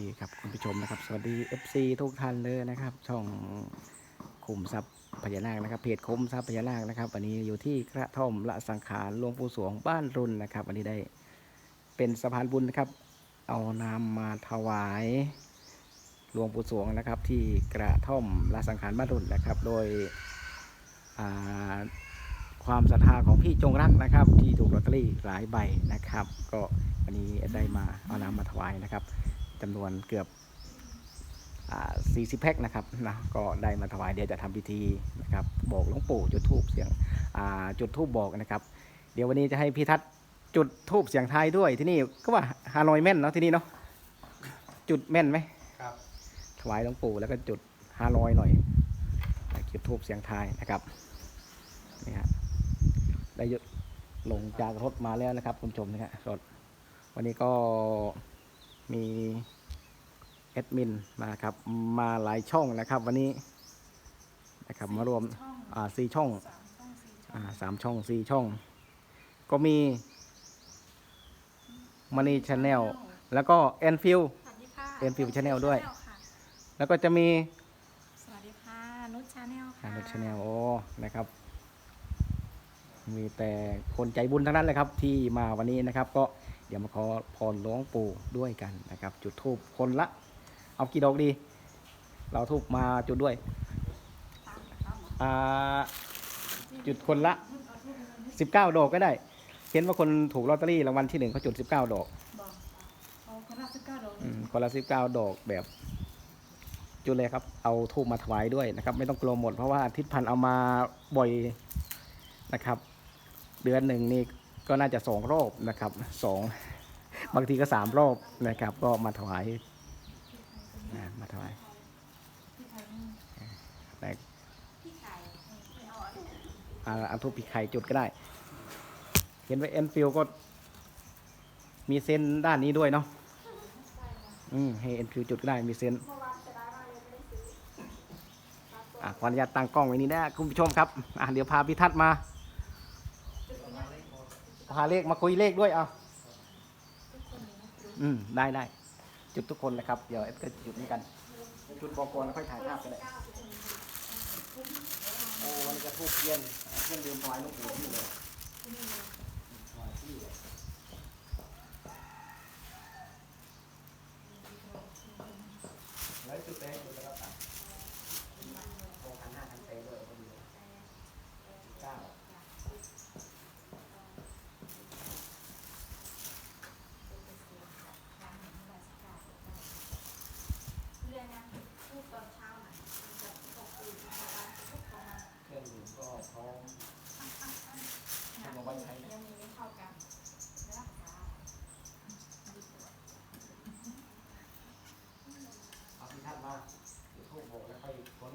ดีครับคุณผู้ชมนะครับ สวัสดี FC ทุกท่านเลยนะครับ ช่องขุมทรัพย์พญานาคนะครับเพจขุมทรัพย์พญานาคนะครับวันนี้อยู่ที่กระท่อมละสังขารหลวงปู่สวงบ้านรุนนะครับวันนี้ได้เป็นสะพานบุญนะครับ เอาน้ำมาถวายหลวงปู่สวงนะครับ ที่กระท่อมละสังขารบ้านรุนนะครับ โดยความศรัทธาของพี่จงรักนะครับ ที่ถูกลอตเตอรี่หลายใบนะครับ ก็วันนี้ได้มาเอาน้ำมาถวายนะครับ จำนวนเกือบอ่า40แพ็คนะครับนะก็ได้มาถวายเดี๋ยวจะทำพิธีนะครับบอกหลวงปู่จุดทูบเสียงอ่าจุดทูบบอกนะครับ เดี๋ยววันนี้จะให้พี่ทัศน์จุดทูบเสียงทายด้วยที่นี่ก็ว่าฮานอยแม่นเนาะที่นี่เนาะจุดแม่นไหมครับถวายหลวงปู่แล้วก็จุดฮานอยหน่อยจุดทูบเสียงทายนะครับนี่ฮะได้ยดลงจากรถมาแล้วนะครับคุณผู้ชมนะฮะรถวันนี้ก็ มีแอดมินมาครับ มาหลายช่องนะครับวันนี้นะครับมารวมอ่าสี่ช่องอ่าสามช่องสี่ช่อง ก็มีมันนี่ชาแนลแล้วก็แอนฟิลสวัสดีค่ะ Enfield Channel ด้วยค่ะแล้วก็จะมีสวัสดีค่ะนุชชาแนลค่ะอานุชาแนลโอ้นะครับ มีแต่คนใจบุญทั้งนั้นเลยครับที่มาวันนี้นะครับ ก็เดี๋ยวมาขอพรหลวงปู่ด้วยกันนะครับ จุดทูบคนละ เอากี่ดอกดี เราทูบมาจุดด้วยอ่าจุดคนละ 19 ดอกก็ได้ เห็นว่าคนถูกลอตเตอรี่รางวัลที่หนึ่งเขาจุด 19 ดอกบอกเอาคนละสิบเก้าดอกอืมคนละสิบเก้าดอกแบบ จุดเลยครับ เอาทูบมาถวายด้วยนะครับ ไม่ต้องกลัวหมดเพราะว่าทิศพันธ์เอามาบ่อยนะครับ เดือนหนึ่งนี่ก็น่าจะสองรอบนะครับสองบางทีก็สามรอบนะครับ ก็มาถวายนะมาถวายแต่อ่าเอาทูบปีไข่จุดก็ได้ เห็นว่าเอ็นฟิลก็ มีเส้นด้านนี้ด้วยเนาะอืมให้เอ็นฟิลจุดก็ได้มีเส้นอะขออนุญาตตั้งกล้องไว้นี้นะคุณผู้ชมครับอะเดี๋ยวพาพิทัศน์มา พาเลขมาคุยเลขด้วยเอาอืมได้ได้จุดทุกคนนะครับ เดี๋ยวเอ็ดก็จุดนี้กัน จุดบอกกอนแล้วค่อยถ่ายภาพกันเลยโอ้วันนี้จะทูบเทียนเครื่องดื่มถวายหลูกปู่ที่เลย my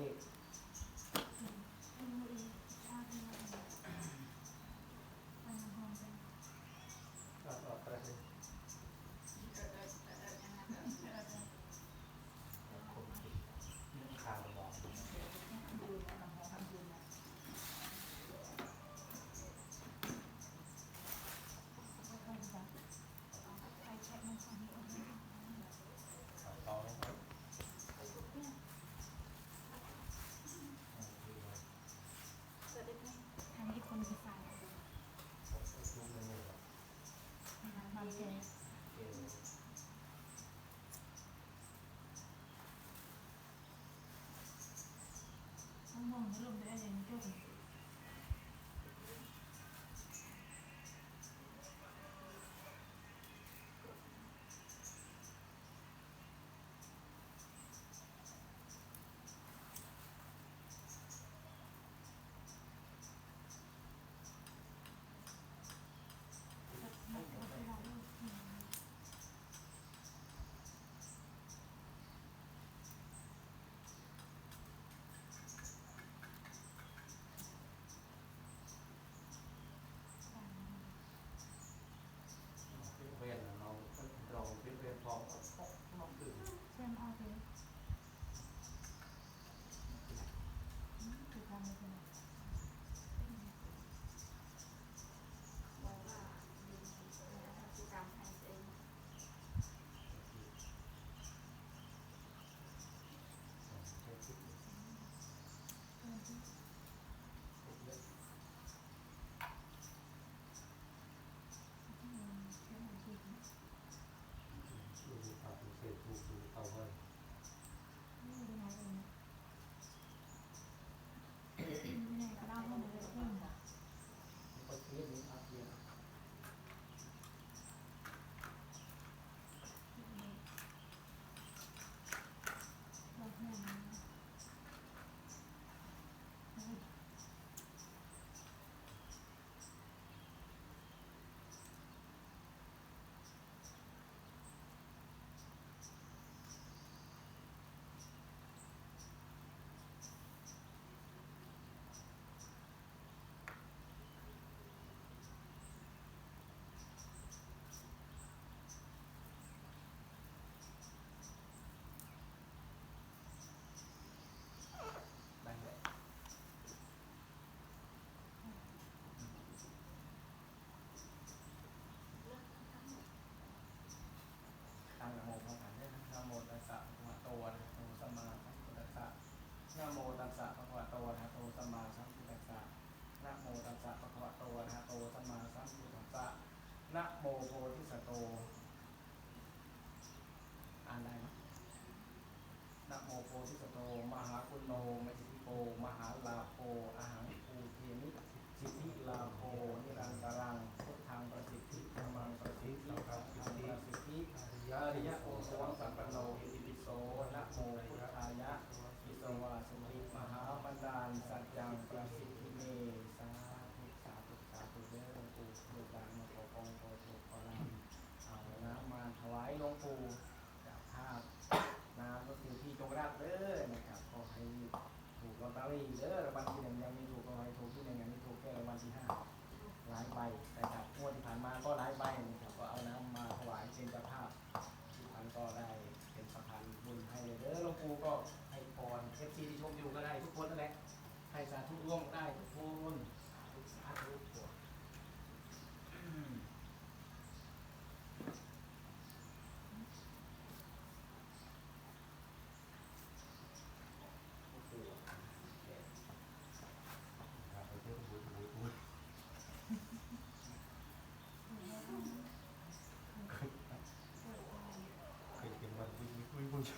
อยู่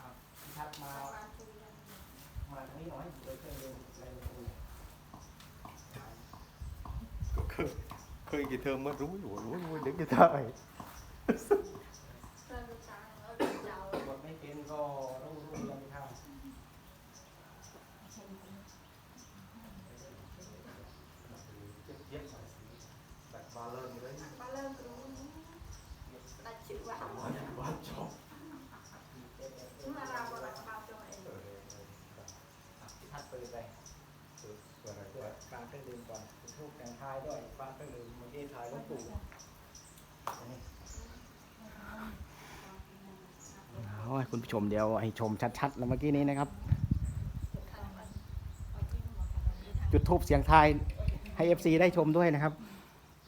ครับพี่ทักมา มาทางนี้หน่อยเลยเคยเรียนอะเรีก็เคยเคยกี่เทอมมารู้อยู่รู้ว่าเด็กจะได้ วางเครื่องดื่มก่อนจุดทูบแต่งทายด้วยวางเครื่องดื่มเมื่อกี้ทายก็วงปู่โอ้ยคุณผู้ชมเดี๋ยวให้ชมชัดๆแล้วเมื่อกี้นี้นะครับ จุดทูบเสียงไทยให้เอฟซีได้ชมด้วยนะครับ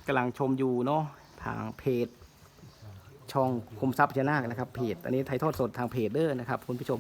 กำลังชมอยู่เนาะทางเพจ ช่องคมทรัพย์พญานานะครับเพจอันนี้ไทยทอดสดทางเพจเด้อนะครับ คุณผู้ชม